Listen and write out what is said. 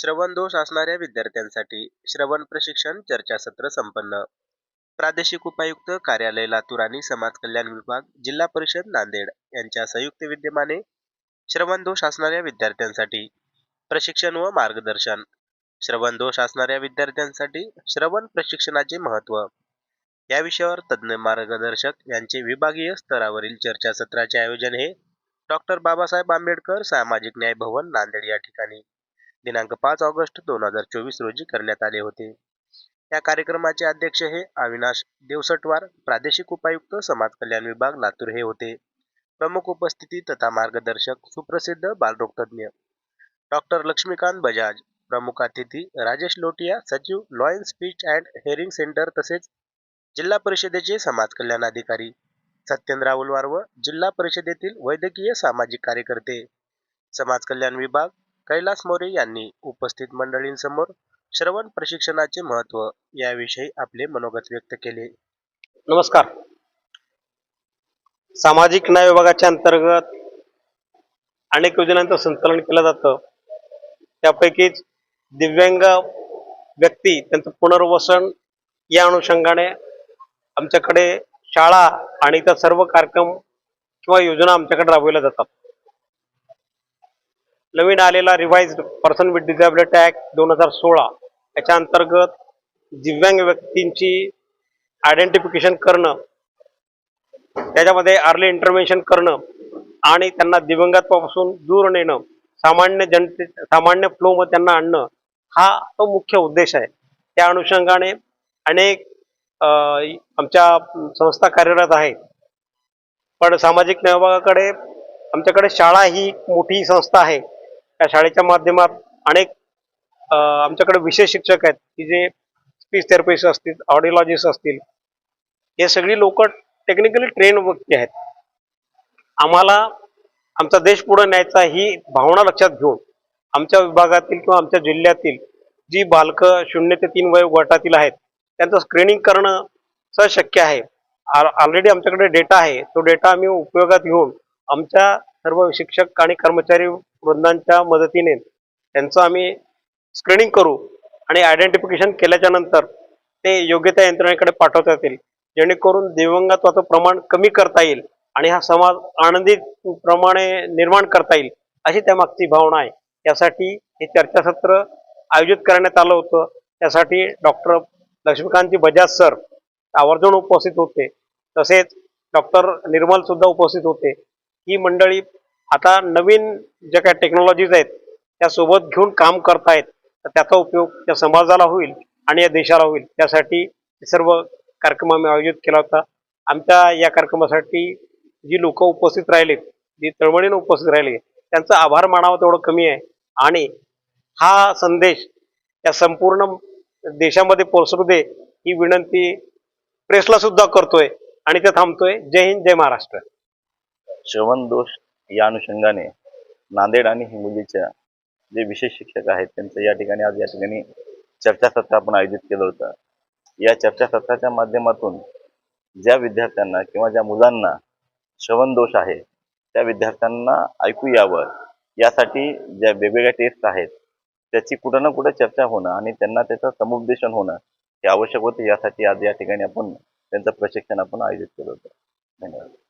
श्रवण दोष असणाऱ्या विद्यार्थ्यांसाठी श्रवण प्रशिक्षण चर्चासत्र संपन्न. प्रादेशिक उपायुक्त कार्यालय लातूर आणि समाज कल्याण विभाग जिल्हा परिषद नांदेड यांच्या संयुक्त विद्यमाने श्रवण दोष असणाऱ्या विद्यार्थ्यांसाठी प्रशिक्षण व मार्गदर्शन. श्रवण दोष असणाऱ्या विद्यार्थ्यांसाठी श्रवण प्रशिक्षणाचे महत्त्व. या विषयावर तज्ज्ञ मार्गदर्शक यांचे विभागीय स्तरावरील चर्चासत्राचे आयोजन हे डॉक्टर बाबासाहेब आंबेडकर सामाजिक न्याय भवन नांदेड या ठिकाणी दिनांक पाच ऑगस्ट दोन हजार चोवीस रोजी करण्यात आले होते. या कार्यक्रमाचे अध्यक्ष हे अविनाश देवसटवार प्रादेशिक उपायुक्त समाज कल्याण विभाग लातूर हे होते. प्रमुख उपस्थिती तथा मार्गदर्शक सुप्रसिद्ध बालरोगतज्ञ डॉक्टर लक्ष्मीकांत बजाज प्रमुख अतिथी राजेश लोटिया सचिव lion speech and hearing centre तसेच जिल्हा परिषदेचे समाज कल्याण अधिकारी सत्यन राहुलवार व जिल्हा परिषदेतील वैद्यकीय सामाजिक कार्यकर्ते समाज कल्याण विभाग कैलास मोरे यांनी उपस्थित मंडळींसमोर श्रवण प्रशिक्षणाचे महत्त्व याविषयी आपले मनोगत व्यक्त केले. नमस्कार. सामाजिक न्याय विभागाच्या अंतर्गत अनेक योजनांचं संचालन केलं जातं. त्यापैकीच दिव्यांग व्यक्ती त्यांचं पुनर्वसन या अनुषंगाने आमच्याकडे शाळा आणि इतर सर्व कार्यक्रम किंवा योजना आमच्याकडे राबविल्या जातात. नवीन आलेला revise person with disability act दोन हजार सोळा. याच्या अंतर्गत दिव्यांग व्यक्तींची आयडेंटिफिकेशन करणं त्याच्यामध्ये अर्ली इंटरव्हेन्शन करणं आणि त्यांना दिवंगत्वापासून दूर नेणं सामान्य जनते सामान्य फ्लोमध्ये त्यांना आणणं हा तो मुख्य उद्देश आहे. त्या अनुषंगाने अनेक आमच्या संस्था कार्यरत आहेत. पण सामाजिक न्याय विभागाकडे आमच्याकडे शाळा ही मोठी संस्था आहे. त्या शाळेच्या माध्यमात अनेक आमच्याकडे विशेष शिक्षक आहेत की जे स्पीच थेरपिस्ट असतील ऑडिओलॉजिस्ट असतील हे सगळी लोक टेक्निकली ट्रेन व्यक्ती आहेत. आम्हाला आमचा देश पुढे न्यायचा ही भावना लक्षात घेऊन आमच्या विभागातील किंवा आमच्या जिल्ह्यातील जी बालकं शून्य ते तीन वय गटातील आहेत त्यांचं स्क्रीनिंग करणं सहज शक्य आहे ऑलरेडी आमच्याकडे डेटा आहे तो डेटा आम्ही उपयोगात घेऊन आमच्या सर्व शिक्षक आणि कर्मचारी वृंदांच्या मदतीने त्यांचं आम्ही स्क्रीनिंग करू आणि आयडेंटिफिकेशन केल्याच्यानंतर ते योग्य त्या यंत्रणेकडे पाठवता येतील. जेणेकरून दिवंगत्वाचं प्रमाण कमी करता येईल आणि हा समाज आनंदित प्रमाणे निर्माण करता येईल अशी त्यामागची भावना आहे. त्यासाठी हे चर्चासत्र आयोजित करण्यात आलं होतं. त्यासाठी डॉक्टर लक्ष्मीकांतजी बजाज सर आवर्जून उपस्थित होते. तसेच डॉक्टर निर्मल सुद्धा उपस्थित होते. ही मंडळी आता नवीन ज्या काही टेक्नॉलॉजीज आहेत त्या सोबत घेऊन काम करतायत तर त्याचा उपयोग त्या समाजाला होईल आणि या देशाला होईल. त्यासाठी सर्व कार्यक्रम आम्ही आयोजित केला होता. आमच्या या कार्यक्रमासाठी जी लोक उपस्थित राहिलेत जी तळमळीने उपस्थित राहिले त्यांचा आभार मानावा तेवढं कमी आहे. आणि हा संदेश या संपूर्ण देशामध्ये पोहोचू दे ही विनंती प्रेसला सुद्धा करतोय आणि ते थांबतोय. जय हिंद जय महाराष्ट्र. श्रवण दोष या अनुषंगाने नांदेड आणि हिंगोलीच्या जे विशेष शिक्षक आहेत त्यांचं या ठिकाणी आज या ठिकाणी चर्चासत्र आपण आयोजित केलं होतं. या चर्चासत्राच्या माध्यमातून ज्या विद्यार्थ्यांना किंवा ज्या मुलांना श्रवण दोष आहे त्या विद्यार्थ्यांना ऐकू यावं यासाठी ज्या वेगवेगळ्या टेस्ट आहेत त्याची कुठं ना कुठं चर्चा होणं आणि त्यांना त्याचं समुपदेशन होणं हे आवश्यक होते. यासाठी आज या ठिकाणी आपण त्यांचं प्रशिक्षण आपण आयोजित केलं होतं. धन्यवाद.